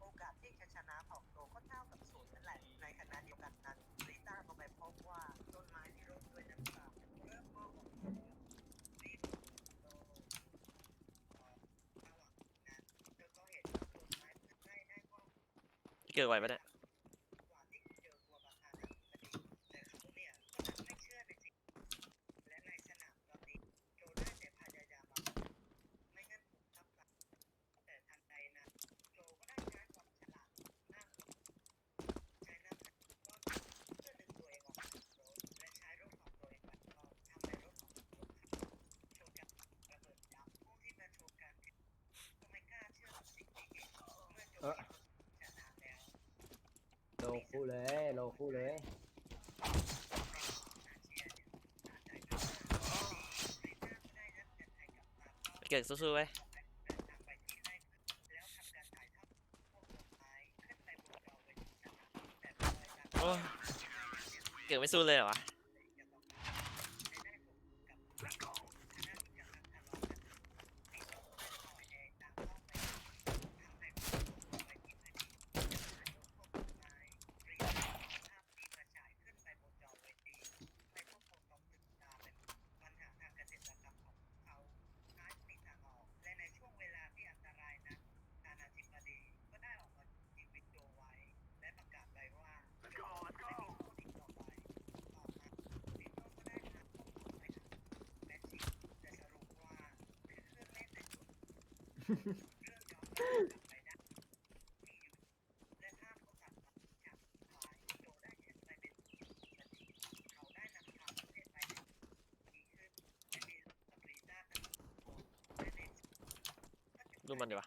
โอกาสที่จะชนะของโตก็เท่ากับศูนย์นั่นแหละ ในขณะเดียวกันนั้นลิต้าก็ไปพบว่าต้นไม้ที่ร่มด้วยน้ำตาเริ่มงอกออกมารีบโตเอ่อระหว่างนั้นเธอก็เห็นว่าต้นไม้ได้ได้งอกเกิดไหวปะเนี่ย กว่าที่เจอตัวประธานาธิบดีแต่เขาเนี่ยก็ดันไม่เชื่อในสิ่งและในสนามตอนนี้โจได้แต่พยายามเอาไม่งั้นถูกทับหลังแต่ทันใดนั้นโจก็ได้ใช้ความฉลาดนั่งลงใช้น้ำหนักก็เพื่อดึงตัวเองออกมาจากรถและใช้รถของตัวเองปัดรอบทำให้รถของตัวเองชนกับระเบิดยับผู้ที่มาชมการแข่งก็ไม่กล้าเชื่อกับสิ่งที่เห็นเมื่อโจชนะแล้ว โลคู่เลยโลคู่เลย เกิดสู้ๆไว้โอ้เกิดไม่สู้เลยเหรอวะ ปัญหาทางเกษตรกรรมของเขาท้ายมีทางออก และในช่วงเวลาที่อันตรายนั้นทานาธิบดีก็ได้ออกมาชีวิตโจไว้ และประกาศไว้ว่าจะไม่มีผู้อีกต่อไปต่อมาปีโป้ก็ได้ทางของเขาไปทำและสิ่งจะสรุปว่าเป็นเครื่องเล่นในส่วนเรื่องย้อนกลับไปได้ที่อยู่และภาพก็ตัดมาจากท้ายโจได้เห็นไปเป็นนาทีเขาได้นำทางประเทศไปใน ดีขึ้นไม่มีสปรีด้าแต่และใน ดูมันดีวะ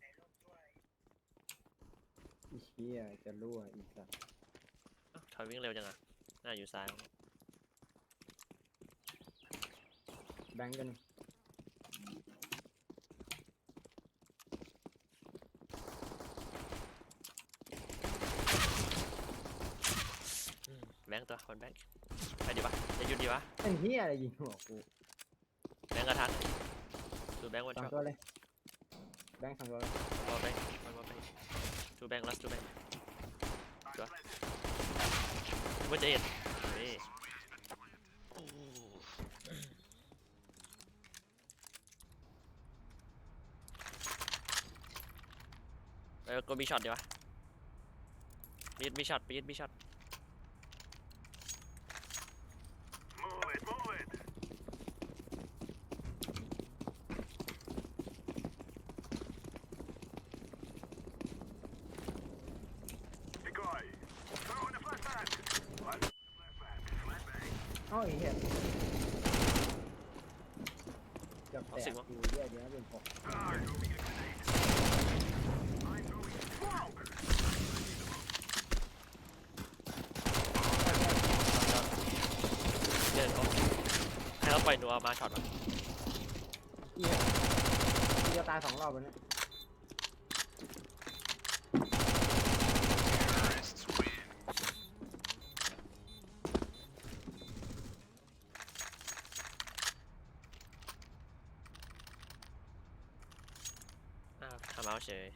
ในโลกด้วยอีเหี้ยจะรั่วอีสัตว์เอ้าถอยวิ่งเร็วจังอะน่าอยู่ซ้ายแบงค์กันอืมแบง ค์ตัวคนแบงค์ไปดีวะจะหยุดดีวะเป็นเหี้ยอะไรยิงหัวกูแบงค์กระทันดูแบงค์วันสอชงอบตัวเลย แบงค์สองตัวเลยวอลแบงค์วันวอลแบงค์ดูแบงค์ลัสดูแบงค์ตัวว่าจะเอ็ดนี่โอ้เออก็มีช็อตดีวะมีดมีช็อตมีดมีช็อต Move it, move it. Decoy. Throw in the flashbang. What? Flashbang. Flashbang. เอ้าไอ้เหี้ยเกือบแต เอา ก สิวะ อยู่เหี้ยเดี๋ยวนะเป็นปก Ah, throwing a grenade. I'm throwing smoke. เดินออกให้เขาปล่อยหนูเอา มาช็อตวะเหี้ยกูจะตายสองรอบวันนี้ Terrorists win. อ้าวทำเอาเฉย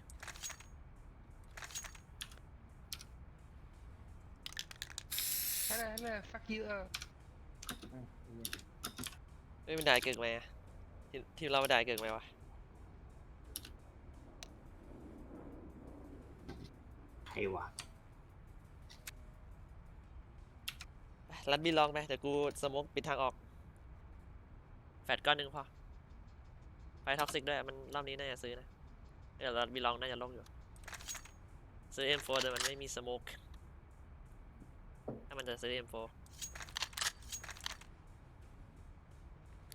Hello, hello, fuck you, uh. อะไอ้เหี้ยเอ้ยมันได้เกินไหมอะทีมทีมเรามันได้เกินไหมวะใครวะรัดบีลองไปเดี๋ยวกูสโมกปิดทางออก แฟดก้อนหนึ่งพอไฟท็อกซิกด้วย มันรอบนี้น่าจะซื้อนะเดี๋ยวรัดบีลองน่าจะลงอยู่ ซื้อ M4 แต่มันไม่มีสโมกถ้ามันจะซื้อ M4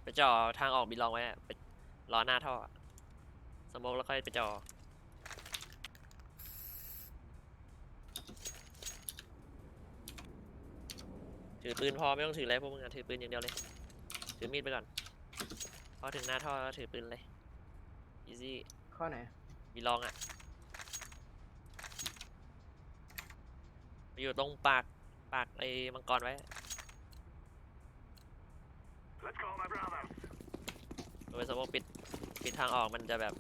ไปจ่อทางออกบีลองไว้อะไปรอหน้าท่ออะสโมกแล้วค่อยไปจ่อถือปืนพอไม่ต้องถืออะไรพวกมึงอะถือปืนอย่างเดียวเลย ถือมีดไปก่อน พอถึงหน้าท่อแล้วถือปืนเลย easy ข้อไหนมีลองอะไปอยู่ตรงปากปากไอ้มังกรไว้ Let's go, my brother. โดยสมมติปิดปิดทางออกมันจะแบบ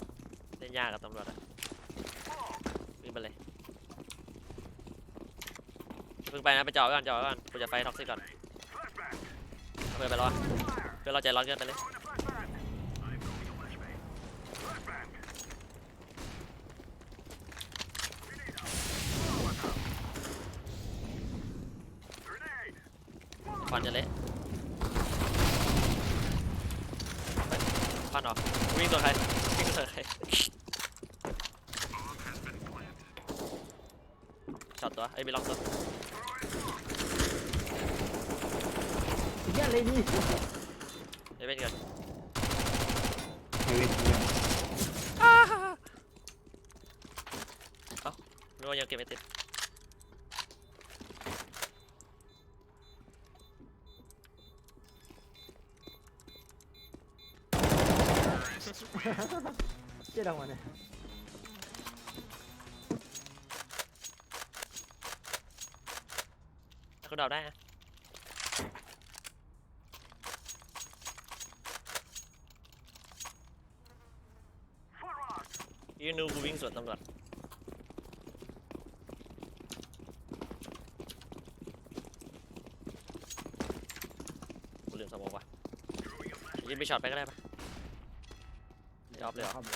เล่นยากกับตำรวจอะ Whoa. ไปเลยเพิ่งไปนะไปจอก่อนจอก่อนกูจะไฟท็อกซิกก่อนเอาเพื่อไปรอเพื่อเราใจร้อนเกินไปเลยควันจะเละเฮ้ยควันเหรอวิ่งตัวใครวิ่งตัวใครช็อตตัวไอ้ยมีล็อกตัวเฮียอะไรนี่ไอ้เป็นกันเฮเว่นเพื่อนนึกว่ายังเก็บไม่ติด ดังวันเนี่ยเขาเดาได้นะยืนดูกูวิ่งสวนตำรวจกูลืมสมองว่ะยิงไปช็อตไปก็ได้ปะยอมเลยเหรอข้าไป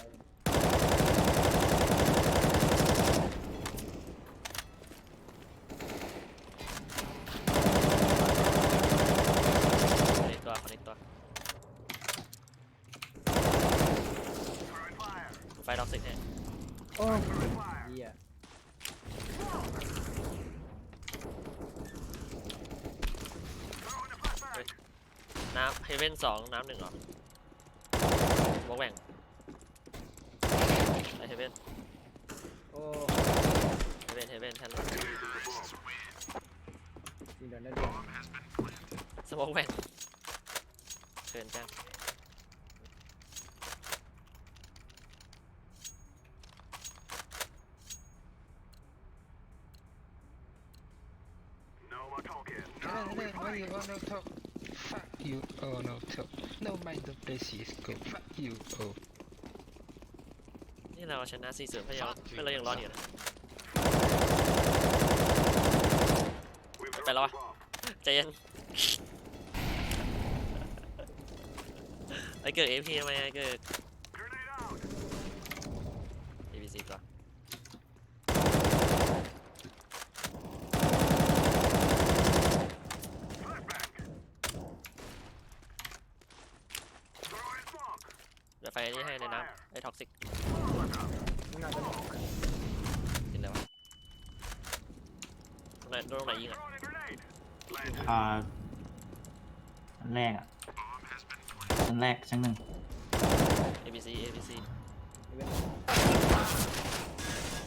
คอนเนคตัวคอนเนคตัวไฟดอกสิกเนี่ย โอ้เฮีย น้ำ เฮเว่นสองน้ำหนึ่งเหรอวอกแหว่งไอเฮเว่นโอ้เฮเว่นเฮเว่นแทนเลยยิงโดนได้ด้วยสมองแหว่งเกินจัง mind the place is good. Fuck you, oh. นี่เราชนะ4 0เพื่อนยังเพื่อนเรายังรอดอยู่นะ ไปแล้ววะใจเย็นไอเกิดเอพีทำไมไอเกิด ABC ตัวเดี๋ ยวไฟนี่ให้ในน้ำไอท็อกซิกไม่น่าจะหมดกินแล้วะตรงไหนโดนตรงไหนยิงอะอ่าอันแรกอะอันแรกชั้นหนึ่ง ABC ABC เว้ย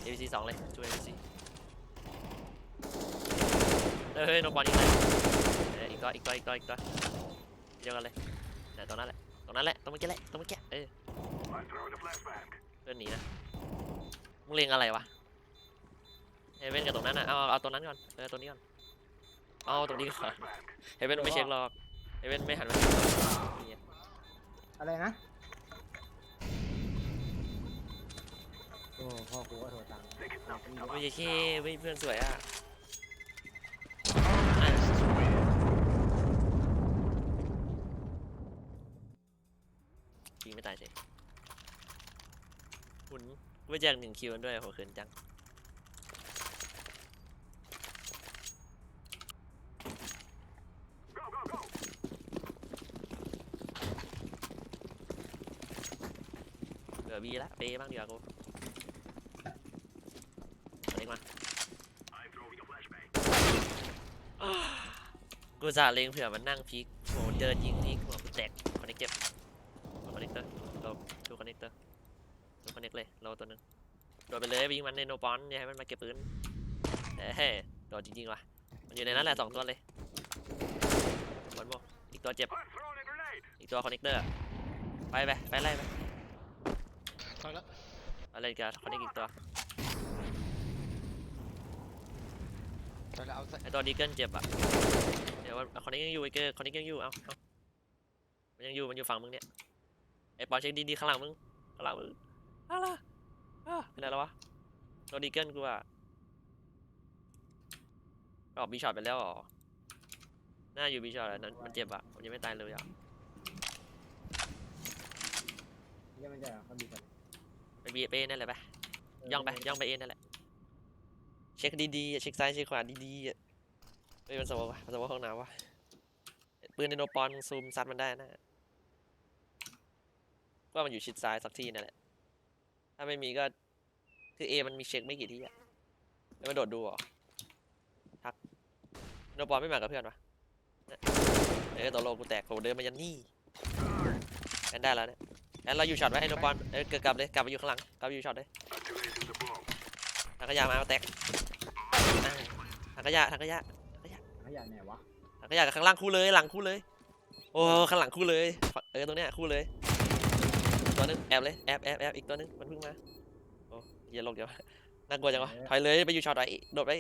ABC สองเลยช่วย ABC เออเฮ้ยนกบอลยิงเลยเอออีกตัวอีกตัวอีกตัวอีกตัวเดียวกันเลยเนี่ยตรงนั้นแหละตรงนั้นแหละตรงเมื่อกี้แหละตรงเมื่อกี้ เออเพื่อนหนีนะ มึงเล็งอะไรวะเฮเว่นกับตรงนั้นอะเอาเอาเอาตรงนั้นก่อน เออตรงนี้ก่อน เอาตรงนี้ก่อนเฮเว่นไม่เช็คหรอกเฮเว่นไม่หันมาเช็คหรอกนี่ไงอะไรนะ โอ้พ่อกูก็โทรตามไม่ใช่แค่ไม่เพื่อนสวยอะอะยิงไม่ตายเฉยหุ่น ไม่แจกหนึ่งคิวกันด้วยโหเขินจัง เหลือบีละเปบ้างดีกว่ากูเอาเล็กมาอ้าวกูจะเล็งเผื่อมันนั่งพีกโหเดินยิงพีกหัวกูแตกคอนเนคเจ็บคอนเนคเตอร์เราดูคอนเนคเตอร์ เนคเลยเราตัวหนึงโดดไปเลยวิ่งมันในโนปอนอย่าให้มันมาเก็บปืนเฮ้ยโดดจริงๆว่ะมันอยู่ในนั้นแหละสองตัวเลยบอลโมอีกตัวเจ็บอีกตัวคอนเนคเตอร์ไปไปไปไล่ไป Toilet. อะไรกันคอนเนคอีกตัว Toilet outside. ไอตัวดีเกิลเจ็บอะเดี๋ยวคอนเนคยังอยู่ไอเกอร์คอนเนคยังอยู่เอาเอามันยังอยู่มันอยู่ฝั่งมึงเนี่ยไอปอนเช็คดีๆข้างหลังมึงข้างหลังมึง อะไรอะเป็นไรแล้ววะโนตัวดีเกิลกูอะออกบีช็อตไปแล้วเหรอน่าอยู่บีช็อตแล้วนั้นมันเจ็บอะมันยังไม่ตายเลยอะเยี่ยมันจะเขาดีกันไปบีไปเอนั่นแหละไปย่องไปย่องไปเอนั่นแหละเช็คดีๆอะเช็คซ้ายเช็คขวาดีๆอะเฮ้ยมันสมองวะมันสมองห้องน้ำวะปืนในโนปอนซูมซัดมันได้นะว่ามันอยู่ชิดซ้ายสักที่นั่นแหละ ถ้าไม่มีก็คือเอมันมีเช็คไม่กี่ที่อะแล้วมันโดดดูเหรอทักโนปอนไม่มากับเพื่อนวะเนี่ยเออตัวโลกูแตกโหเดินมายันนี่แอนได้แล้วเนี่ยแอนเราอยู่ช็อตไว้ให้โนปอนเออกลับเลยกลับไปอยู่ข้างหลังกลับไปอยู่ช็อตเลย Activating the bomb. ถังขยะมาเอาแตกอ่าถังขยะถังขยะขยะไหนวะถังขยะกับข้างล่างคู่เลยหลังคู่เลย โอ้ข้างหลังคู่เลยฝั่งเออตรงเนี้ยคู่เลย ตัวนึงแอบเลยแอบแอบแอบอีกตัวนึงมันเพิ่งมาโอ้เหี้ยโลกเดียวน่ากลัวจังวะถอยเลยไปอยู่ช็อตไว้โดดไป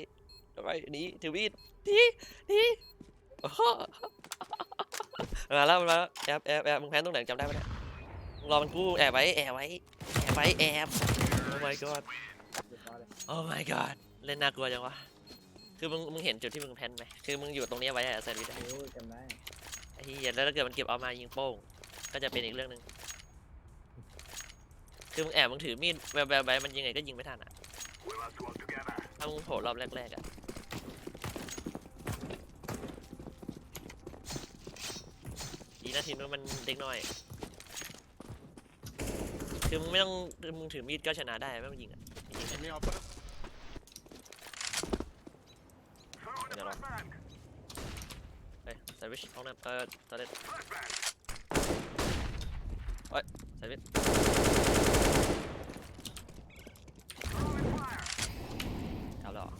โดดไปหนีถือมีดหนีหนีโอ้โหมาแล้วมาแล้วแอบแอบแอบมึงแพ้ตรงไหนจำได้ปะเนี่ยมึงรอมันกู้แอบไว้แอบไว้แอบไว้แอบโอ้ my god เรียบร้อยเลยโอ้ my god เล่นน่ากลัวจังวะคือมึงมึงเห็นจุดที่มึงแพนไหมคือมึงอยู่ตรงเนี้ยไว้อะแซนด์วิชอะโอ้ยจำได้ไอ้เหี้ยแล้วถ้าเกิดมันเก็บเอามายิงโป้งก็จะเป็นอีกเรื่องหนึ่ง คือมึงแอบมึงถือมีดแวบๆไปมันยิงไงก็ยิงไม่ทันอะ We must work together. ถ้ามึงโผล่รอบแรกๆอะดีนะทีมนู้นมันเด็กน้อย คือมึงไม่ต้องมึงถือมีดก็ชนะได้ไม่ต้องยิงอะยิง Enemy upper. Throwing the Ano ba? flashbang. เฮ้ยแซนด์วิชห้องน้ำเออตอนเล่น Flashbang. แซนด์วิช Throwing fire. เอาแล้วเหรอ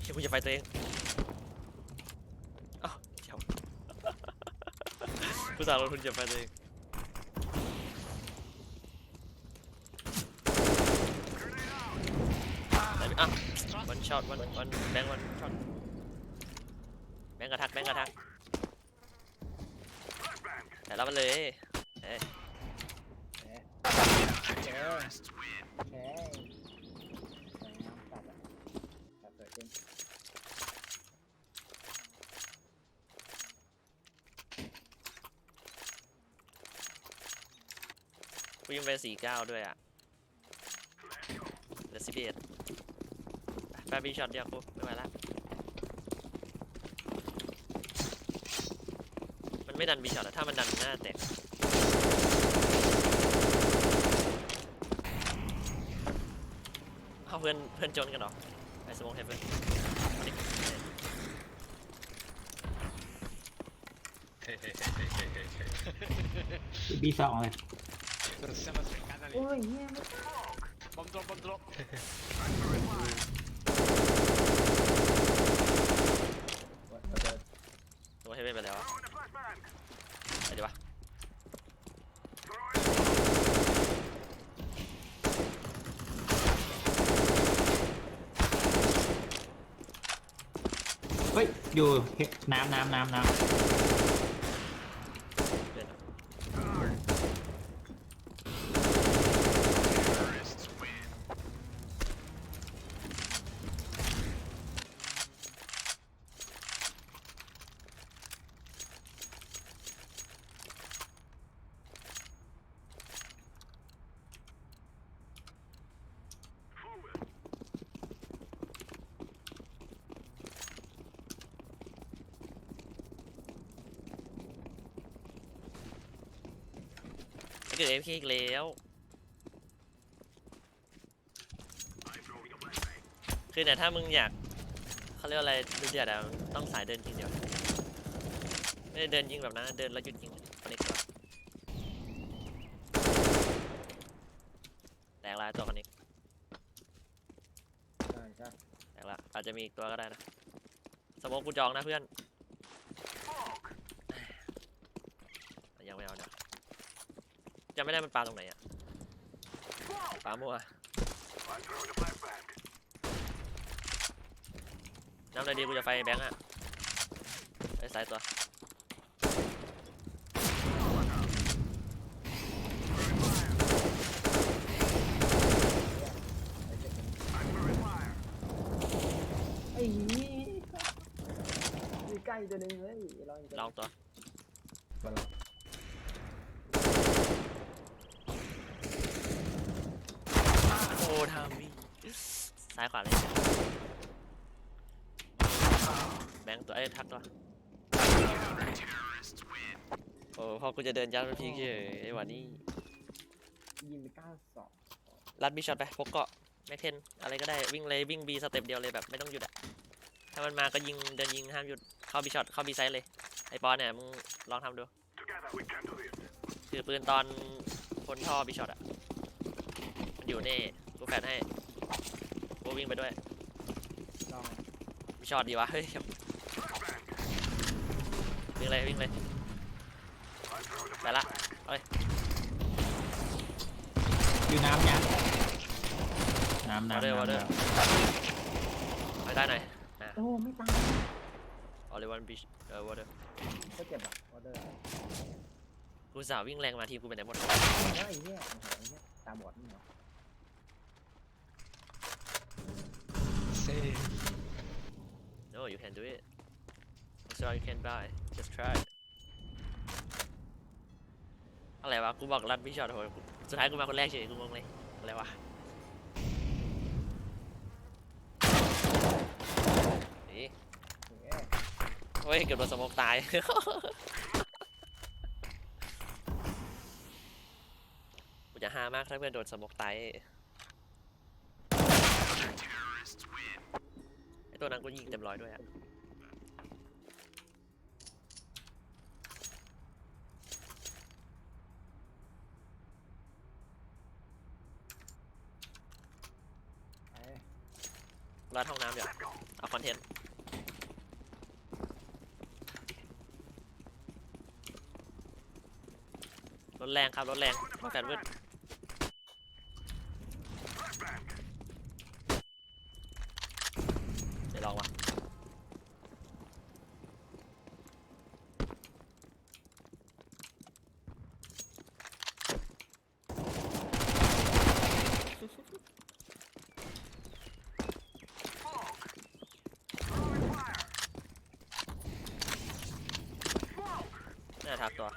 เชี่ยกู จะไฟตัวเองอ้าวเจ้ากูสาวลงทุนจะไฟตัวเอง Grenade out. แต่อะวันช็อตวันวันแบงค์วันช็อตแบงค์กระทักแบงค์กระทัก Flashbang. แต่รับมันเลยเอ้ย แฉแฉแฉสวยงามตัดอะตัดสวยจริง กูยิ งไปสี่เก้าด้วยอะเหลือสิบเอ็ดแปดบีช็อตเดียวกูไม่ไหวละมันไม่ดันบีช็อตอะถ้ามันดันหน้าแตกเอาเพื่อนเพื่อนจนกันเหรอไอ้สมองเฮฟเว่นบีสองเลย โอ้ยเฮียไม่ Bomb drop, bomb drop. ระเบิดสมองเฮฟเว่นไปแล้วอะไปดีวะเฮ้ยอยู่เฮ้ยน้ำน้ำน้ำน้เกิดเอฟเคอีกแล้ว I'm throwing a flashbang. คือเนี่ยถ้ามึงอยากเขาเรียกว่าอะไรดูเดือดอะต้องสายเดินจริงเดียวไม่ได้เดินยิงแบบนั้นนะเดินแล้วหยุดยิงคอนเนคตัวแตกลายตัวคอนเนคใช่ใช่แตกละอาจจะมีอีกตัวก็ได้นะสโมองกูจองนะเพื่อนำไม่ได้มันปลาตรงไหนอะปลามัวน้ำเลยดีกูจะไฟแบงค์อะไปสายตัวไอ้นี่ใกล้จะนึงเลยลองตัว อ้ยทักตัวโอ้พอกูจะเดินยัดมันพีเฉยไอ้หวันนี้ยิงไปเก้าสองรัดบีช็อตไปพกเกาะแม็กเทนอะไรก็ได้วิ่งเลยวิ่งบีสเต็ปเดียวเลยแบบไม่ต้องหยุดอะถ้ามันมาก็ยิงเดินยิงห้ามหยุดเข้าบีช็อตเข้าบีไซด์เลยไอ้ปอนเนี่ยมึงลองทำดู Together we can do this. ถือปืนตอนพ้นท่อบีช็อตอะมันอยู่นี่กูแฟนให้กูวิ่งไปด้วยลองบีช็อตดีวะเฮ้ย วิ่งเลยวิ่งเลยไปละอยู่น้ำยังน้ำวอเดอร์น้ำวอเดอร์น้ำไปได้หน่อยโอ้ไม่ตายออลิวันบีชเออวอเดอร์ก็เจ็บอะวอเดอร์กูสาววิ่งแรงมาทีกูไปไหนหมดแล้วไอ้เหี้ยโอ้โหไอ้เหี้ยตาบอดนี่เหรอ Save. no you can do it so you can buy just try อะไรวะ กูบอกรัดบีช็อตโหยสุดท้ายกูมาคนแรกเฉยกูงงเลย อะไรวะนี่เอ้ยเฮ้ย เกือบโดนสโมกตาย กูจะฮามากถ้าเพื่อนโดนสโมกตายไอตัวนั้นกูยิงเต็มร้อยด้วยอะ เดี๋ยวเอาคอนเทนต์รถแรงครับรถแรงมาแฟนเวทดี๋ยวลองวะ น่าทักตัว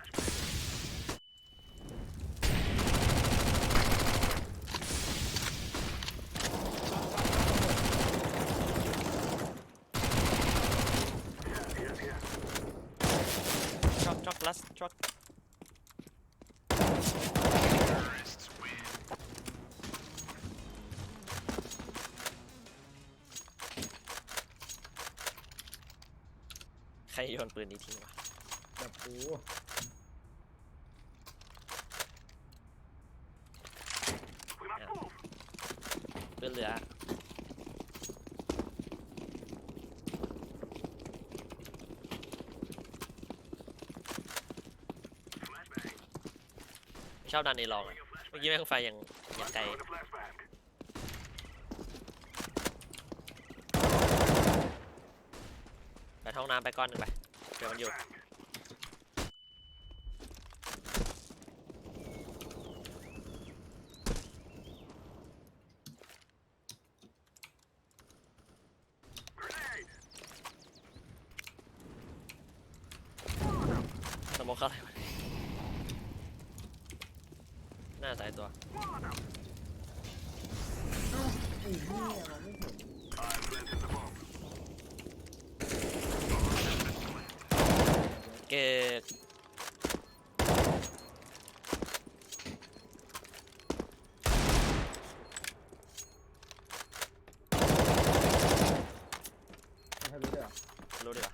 ช็อกช็อกลัสช็อกใครโยนปืนนี้ทิ้งวะ แบบกู We must move. ปืนเหลือชอบดันในลองอะเมื่อกี้แม่งไฟอย่างอย่างไกลไปห้องน้ำไปก้อนหนึ่งไปเดี๋ยวมันอยู่ Flashbang. Grenade. สโมองเข้าอะไรวะหน้าสายตัว ไอ้เหี้ยมันไม่เห็น I've planted the bomb. เกิด ไม่รู้ด้วยเหรอ รู้ ดีกว่า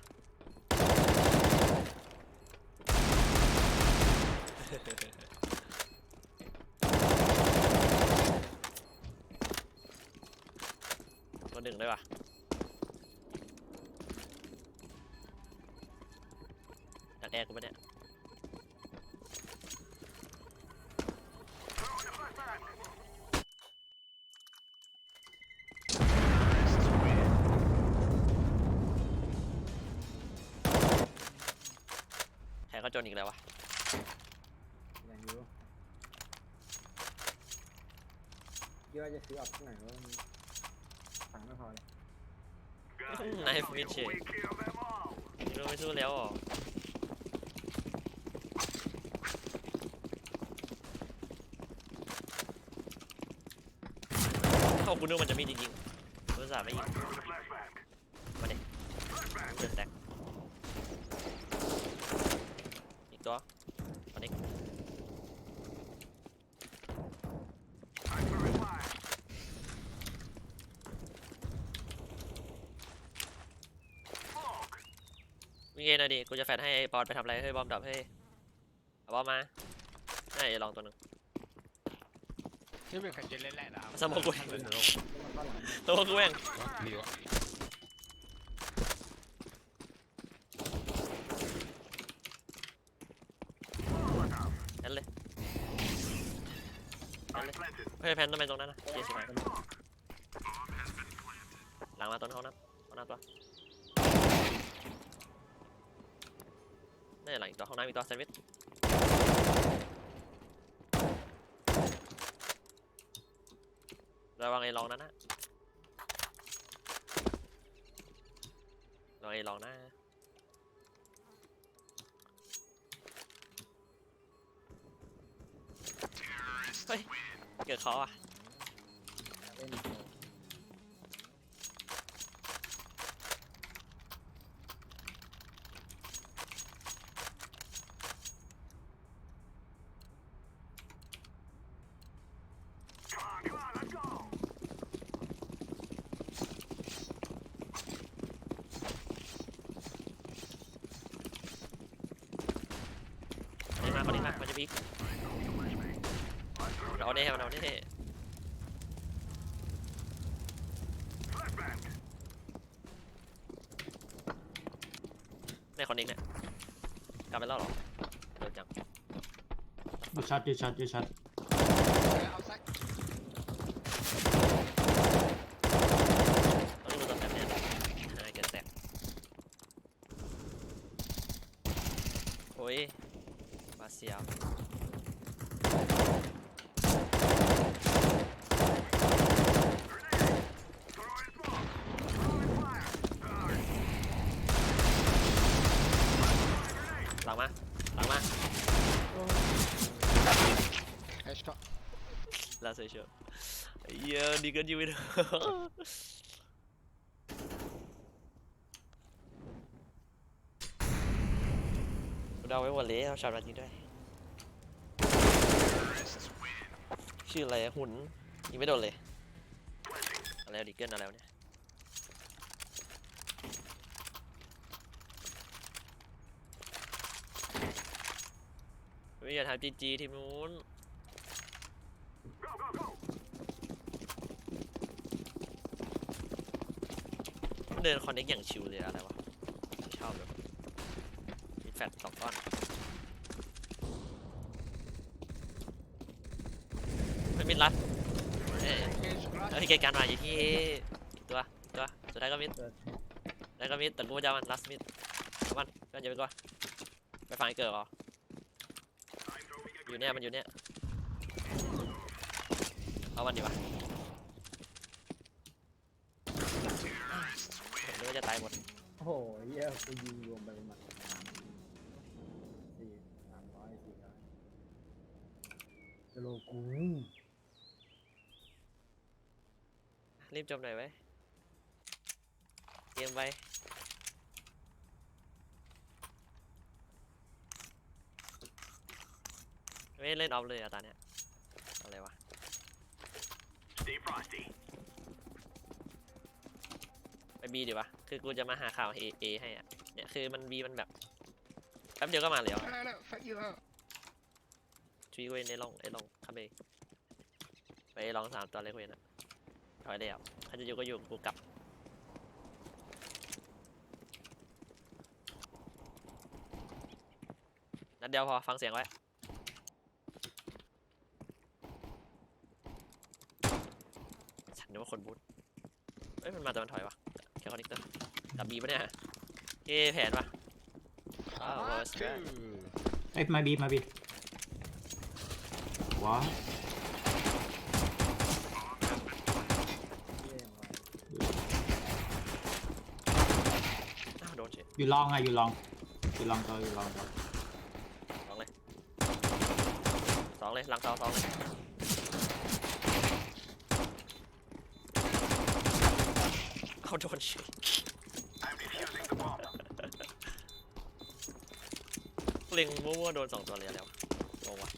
ตัวหนึ่งด้วยว่ะจัดแอร์กูปะเนี่ย จนอีกแล้ววะอย่างอยู่เยอะจะซื้อออกที่ไหนวะมันตังค์ไม่พอเลย Guys, Knife we Mitchell. kill them all. นูไม่สู้แล้วเหรอเข้ากูนึกมันจะมีจริงๆรู้สาห์ไม่ยิงมาดิเดินแตกอีกตัวมาดิวิ่งเองหน่อย ดิ กูจะแฟดให้ไอ้ปอนไปทำอะไรเฮ้ยบอมดับเฮ้ยเอาบอมมาน่าจะลองตัวหนึ่งนี่เป็นใครจะเล่นแรกนะครับสมองกูเล่นตัวกูแม่งวะเลี้ยวนั่นเลยนั่นเลยเฮ้ยแพนต้องไปตรงนั้นนะเจสิบหลังมาต้นห้องน้ำห้องน้ำตัว นี่หลังอีกตัวห้องน้ำอีกตัวแซนด์วิชระวังไอ้ลองนั้นนะระวังไอ้ลองนะเฮ้ย เกิดเขาอะ เล่นคนนี้มาคนนี้มามัน จะพิกเราแน่เราเอาได้ในเน็กเนี่ยกลับไปแล้วเหรอเดินจังยูชัดดูชัดดูชัดต เอาสัก ต้องดูตัวแทนเนี่ยนายเกิดแตกโอ้ยมาเสียวหลังมาหลังมา เอชก็ ลาเซช เยอะดีเกินชีวิตเดาไว้หมดเลยเอาชาร์จยิงด้วยชื่ออะไรหุ่นยิงไม่โดนเลยอะไรดิเกิลอะไรเนี่ยไม่อย่าทำจีจีทีมนู้น เดินคอนเน็กอย่างชิวเลยอะไรวะชอบเลยมีแฟตสองก้อนไม่มิดรัดเอ้ยเอ้ยเกการมาอยู่ที่ตัวตัวสุดท้ายก็มิดสุดท้ายก็มิดแต่กูจะมันลัสมิดเอามันก็อย่าไปกลัวไปฟังไอ้เกิดเหรออยู่เนี่ยมันอยู่เนี่ยเอามันดีวะผมนึกว่าจะ ตายหมดโอ้โหเหี้ยกูยิงรวมไปประมาณสี่สามร้อยสี่ร้อยจะโลกูรีบจบหน่อยไว้ยเกมไปไม่เล่นออฟเลยอะตาเนี้ยอะไรวะ Stay frosty. ไปบีดีวะคือกูจะมาหาข่าวเอเอให้อะเนี่ยคือมันบีมันแบบแป๊บเดียวก็มาแล้วอะแล้วฟักยูแล้วทวีเวนในลองไอ้ลองคัมเบไปลองสามตัวเลยเวนอะถอยแล้วใครจะอยู่ก็อยู่กูกลับนัดเดียวพอฟังเสียงไว้ฉันนึกว่าคนบูทเอ้ยมันมาแต่มันถอยวะแค่คอนเนคเตอร์ดับบีปะเนี่ยเก้แผนปะอ้าวอ่า was คือ that? เอ้ยมาบีมาบีว้าเหี้ยอย่างไรอ้าวโดนเฉยอยู่ลองอะอยู่ลองอยู่ลองตัวอยู่ลองตัวสองเลยสองเลยหลังเสาสองเลย เอาโดนเฉย I'm defusing the bomb. เล็งมั่วๆโดนสองตัวเลยแล้วงงวะ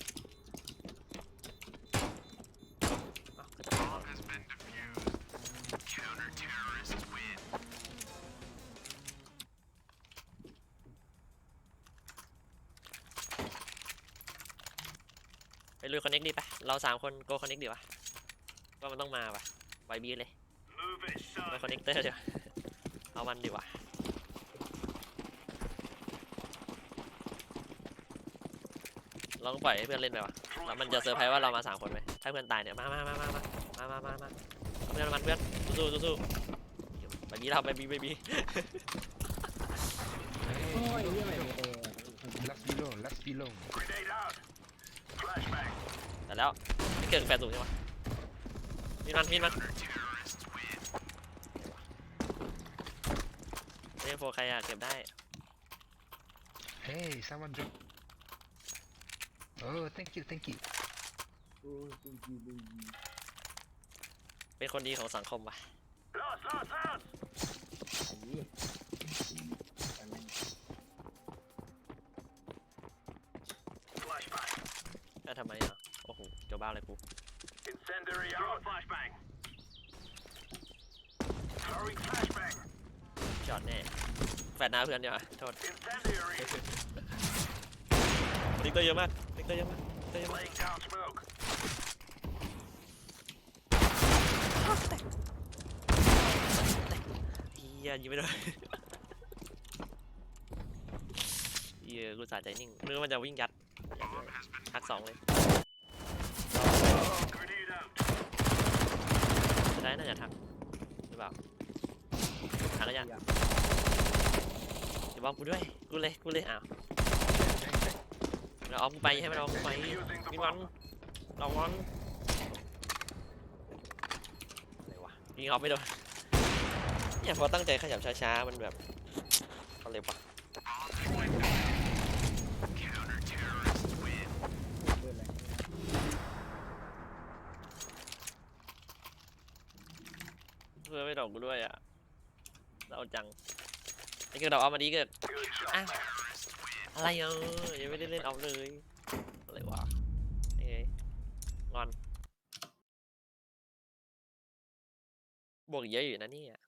อ้วะเอา Bomb has been defused. Counter terrorists win. ไปลุยคอนเน็กดีปะเราสามคนโกคอนเน็กดีวะว่ามันต้องมาปะไวบีเลย คอนเน็กเตอร์เดี๋ยวเอามันดีกว่าเราต้องปล่อยให้เพื่อนเล่นไปวะแล้วมันจะเซอร์ไพรส์ว่าเรามาสามคนไหมถ้าเพื่อนตายเนี่ยมามามามามามามามามาเอาเพื่อนมันเพื่อนสู้สู้สู้ไปบีเราไปบีไปบีโอ้ยเหี้ยไม่มีเตะ Last below, last below. Grenade out. Flashbang. แต่แล้วไม่เกิดแฟนสูงใช่ปะมีดมันมีดมัน Terrorists win. เล่น โฟใครอะเก็บได้ Hey, someone drop. Oh, thank you, thank you. เป็นคนดีของสังคมปะ Lost, lost, lost. อันนี้ Flashbang. แต่ทำไมอะโอ้โหเจ้าบ้าเลยกู Incendiary out. Flashbang. Throwing flashbang. จอดแน่แฟนหน้าเพื่อนเดียวาโทษ Incendiary. ลิกเตอร์เยอะมากลิกเตอร์เยอะมากลิกเตอร์เยอะมาก Laying down smoke. เฮียยิงไม่โดนเฮียกูสาใจนิ่งนึกว่ามันจะวิ่งยัดทักสองเลย Grenade out. จะได้น่าจะทักหรือเปล่าทักก็ยัง อาบอกกูด้วย กูเลย กูเลยอ้าวเราเอากูไปให้มันเอากูไปมีมันเรามันอะไรวะยิงเอาไม่โดนเนี่ยพอตั้งใจขยับช้าๆ มันแบบเขาเรียกว่า Counter terrorists win. เพื่อนเลยเพื่อไม่ดอกกูด้วยอะเราจัง ไอ้เกิดดอกเอามาดีเกิดอะอะไรเออยังไม่ได้เล่นเอาเลยอะไรวะเอ้ยงอนบวกเยอะอยู่นะเนี่ย